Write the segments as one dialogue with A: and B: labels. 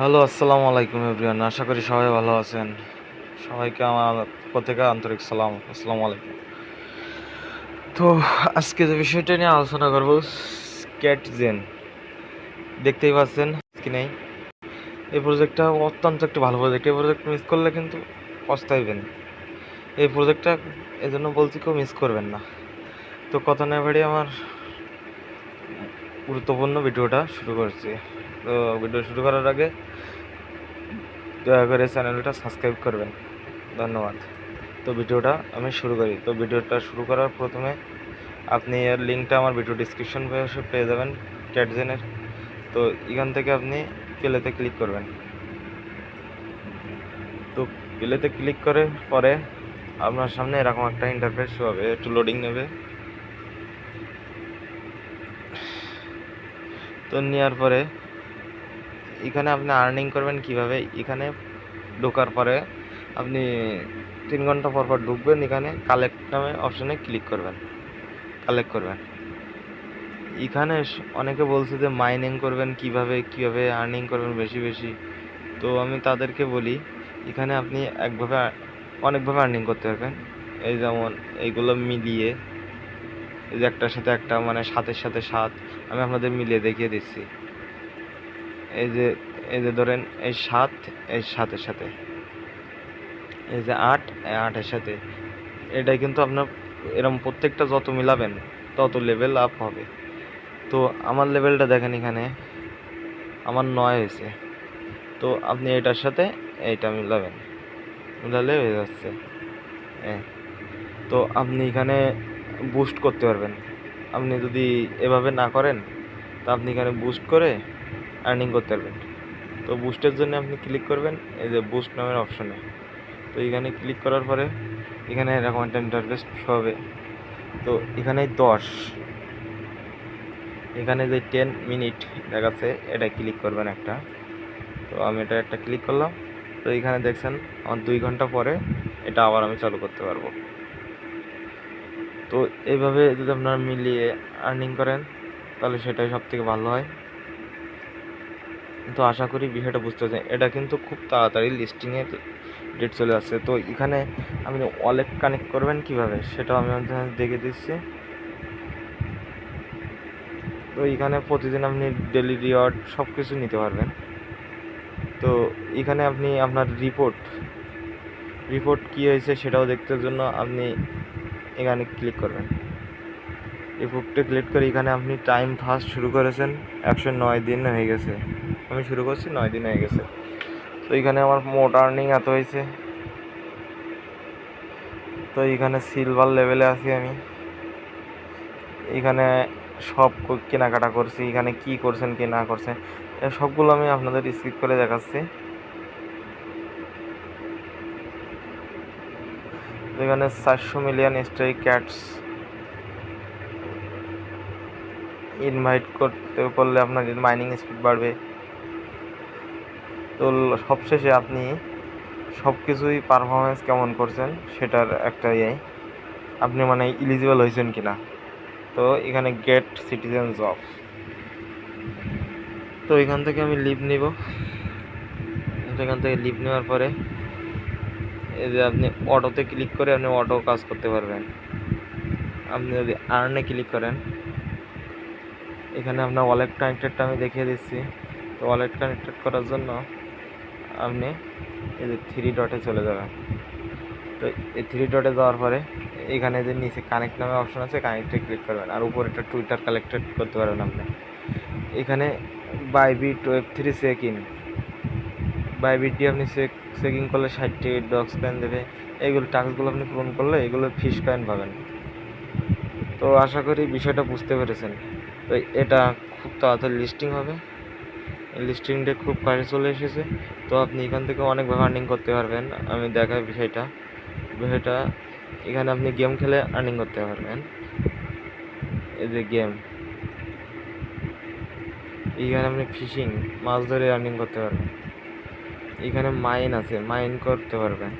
A: Hello, আসসালামু আলাইকুম everyone. আশা করি সবাই ভালো আছেন। সবাইকে আমার থেকে আন্তরিক সালাম। আসসালামু আলাইকুম। তো আজকে যে বিষয়টা নিয়ে আলোচনা করব ক্যাট জেন। দেখতেই পাচ্ছেন কি নেই এই প্রজেক্টটা অত্যন্ত একটা ভালো প্রজেক্ট এই প্রজেক্ট মিস করলে কিন্তু পস্তাইবেন। এই প্রজেক্টটা এই জন্য বলছি কেউ মিস করবেন না। তো কথা না আমার গুরুত্বপূর্ণ ভিডিওটা শুরু করছি। তো ভিডিও শুরু করার আগে দয়া করে চ্যানেলটা সাবস্ক্রাইব করবেন। ধন্যবাদ। তো ভিডিওটা আমি শুরু করি। তো ভিডিওটা শুরু করার প্রথমে আপনি এর লিঙ্কটা আমার ভিডিও ডিসক্রিপশন বক্সে পেয়ে যাবেন ক্যাটজেনের তো এখান থেকে আপনি প্লেতে ক্লিক করবেন। তো প্লেতে ক্লিক করে পরে আপনার সামনে এরকম একটা ইন্টারফেস হবে। একটু লোডিং নেবে। তো নেওয়ার পরে এখানে আপনি আর্নিং করবেন কীভাবে? এখানে ঢোকার পরে আপনি তিন ঘণ্টা পর পর ঢুকবেন, এখানে কালেক্ট নামে অপশানে ক্লিক করবেন। কালেক্ট করবেন। এখানে অনেকে বলছে যে মাইনিং করবেন কীভাবে কীভাবে আর্নিং করবেন বেশি বেশি? তো আমি তাদেরকে বলি, এখানে আপনি একভাবে, অনেকভাবে আর্নিং করতে পারবেন। এই যেমন এইগুলো মিলিয়ে এই যে একটার সাথে একটা মানে সাতের সাথে সাত, আমি আপনাদের মিলিয়ে দেখিয়ে দিচ্ছি। এই যে এই যে ধরেন, এই সাত, এই সাতের সাথে। এই যে আট আটের সাথে। এটাই কিন্তু আপনার এরকম প্রত্যেকটা যত মিলাবেন, তত লেভেল আপ হবে। তো আমার লেভেলটা দেখেন এখানে, আমার নয় হয়েছে। তো আপনি এটার সাথে এইটা মিলাবেন। মিলালে হয়ে যাচ্ছে। তো আপনি এখানে বুস্ট করতে পারবেন। আপনি যদি এভাবে না করেন, তা আপনি এখানে বুস্ট করে আর্নিং করতে পারবেন। তো বুস্টের জন্য আপনি ক্লিক করবেন, এই যে বুস্ট নামের অপশনে তো এখানে ক্লিক করার পরে, এখানে এরকম একটা ইন্টারফেস হবে। তো এখানে দশ। এখানে যে টেন মিনিট দেখাচ্ছে, এটা ক্লিক করবেন একটা। তো আমি এটা একটা ক্লিক করলাম। তো এখানে দেখছেন, আমার দুই ঘণ্টা পরে এটা আবার আমি চালু করতে পারব। তো এইভাবে যদি আপনারা মিলিয়ে আর্নিং করেন, তাহলে সেটাই সব থেকে ভালো হয়। তো আশা করি বিষয়টা বুঝতে পারছেন। এটা কিন্তু খুব তাড়াতাড়ি লিস্টিংয়ের ডেট চলে আসছে। তো এখানে আপনি ওয়ালেট কানেক্ট করবেন কীভাবে, সেটাও আমি দেখে দিচ্ছি। তো এখানে প্রতিদিন আপনি ডেলি রিওয়ার্ড সব কিছু নিতে পারবেন। তো এখানে আপনি আপনার রিপোর্ট রিপোর্ট কী হয়েছে সেটাও দেখতে জন্য আপনি এখানে ক্লিক করবেন। রিপোর্টে ক্লিক করে এখানে আপনি টাইম ফার্স্ট শুরু করেছেন, একশো নয় দিন হয়ে গেছে। আমি শুরু করছি, নয় দিন হয়ে গেছে। তো এখানে আমার মোট আর্নিং এত হয়েছে। তো এখানে সিলভার লেভেলে আছি আমি। এখানে সব কেনাকাটা করছি, এখানে কি করছেন, কি না করছেন সবগুলো আমি আপনাদের স্কিপ করে দেখাচ্ছি। তো এখানে চারশো মিলিয়ন স্ট্রাইক ক্যাটস ইনভাইট করতে করলে আপনার মাইনিং স্পিড বাড়বে। তো সবশেষে আপনি সব কিছুই পারফরমেন্স কেমন করছেন সেটার একটা ইয়ে। আপনি মানে ইলিজিবল হয়েছেন কি না তো এখানে গেট সিটিজেন জব তো এখান থেকে আমি লিভ নিব। এখান থেকে লিভ নেওয়ার পরে এই যে আপনি অটোতে ক্লিক করে আপনি অটো কাজ করতে পারবেন। আপনি যদি আর্নে ক্লিক করেন, এখানে আপনার ওয়ালেট কানেক্টেডটা আমি দেখিয়ে দিচ্ছি। তো ওয়ালেট কানেক্টেড করার জন্য আপনি এই যে থ্রি ডটে চলে যাবেন। তো এই থ্রি ডটে যাওয়ার পরে এখানে যে নিচে কানেক্ট নামে অপশন আছে কানেক্টে ক্লিক করবেন। আর উপরে একটা টুইটার কালেক্টেড করতে পারবেন আপনি। এখানে Bybit web three check in Bybit দিয়ে আপনি চেক চেকিং করলে ষাটটি ডক্স কয়েন দেবে। এইগুলো টাস্কগুলো আপনি পূরণ করলে এগুলো ফিস কয়েন পাবেন। তো আশা করি বিষয়টা বুঝতে পেরেছেন। তো এটা খুব তাড়াতাড়ি লিস্টিং হবে। এই লিস্টিং ডে খুব কাছে চলে এসেছে। তো আপনি এখান থেকে অনেকভাবে আর্নিং করতে পারবেন। আমি দেখাই বিষয়টা। বিষয়টা, এখানে আপনি গেম খেলে আর্নিং করতে পারবেন। এই যে গেম এইখানে আপনি ফিশিং মাছ ধরে আর্নিং করতে পারবেন। এখানে মাইন আছে মাইন করতে পারবেন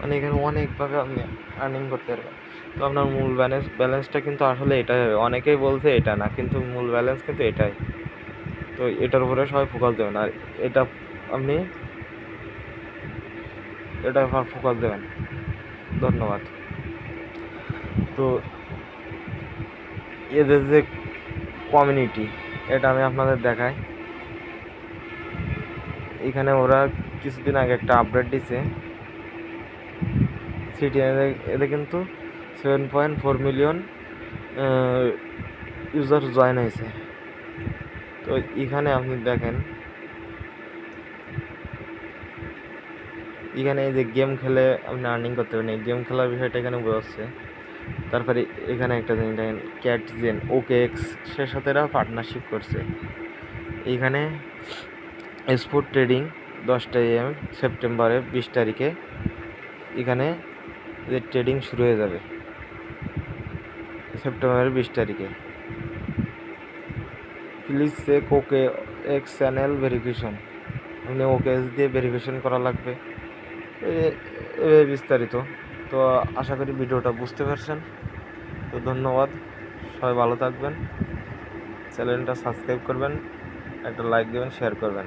A: মানে এখানে অনেকভাবে আপনি আর্নিং করতে পারবেন। তো আপনার মূল ব্যালেন্স ব্যালেন্সটা কিন্তু আসলে এটাই হবে। অনেকেই বলছে এটা না, কিন্তু মূল ব্যালেন্স কিন্তু এটাই। তো এটার উপরে সবাই ফোকাস দেবেন। আর এটা আপনি এটা ফোকাস দেবেন। ধন্যবাদ। তো এদের যে কমিউনিটি এটা আমি আপনাদের দেখাই। এখানে ওরা কিছুদিন আগে একটা আপডেট দিছে। সিটি এদের কিন্তু seven point four million user join হয়েছে। তো এখানে আপনি দেখেন, এখানে এই যে গেম খেলে আপনি আর্নিং করতে পারেন। এই গেম খেলার বিষয়টা এখানে বোঝাচ্ছে তারপরে এখানে একটা জিনিস দেখেন ক্যাট জেন ওকে এক্স সে সাথে এরা পার্টনারশিপ করছে। এইখানে স্পোর্ট ট্রেডিং দশটা এম সেপ্টেম্বরে বিশ তারিখে। এখানে ট্রেডিং শুরু হয়ে যাবে। সেপ্টেম্বরের বিশ তারিখে। Please check OK X channel verification. আপনি ওকে এক্স দিয়ে ভেরিফিকেশন করা লাগবে। বিস্তারিত। তো আশা করি ভিডিওটা বুঝতে পারছেন। তো ধন্যবাদ। সবাই ভালো থাকবেন। চ্যানেলটা সাবস্ক্রাইব করবেন। একটা লাইক দেবেন, শেয়ার করবেন।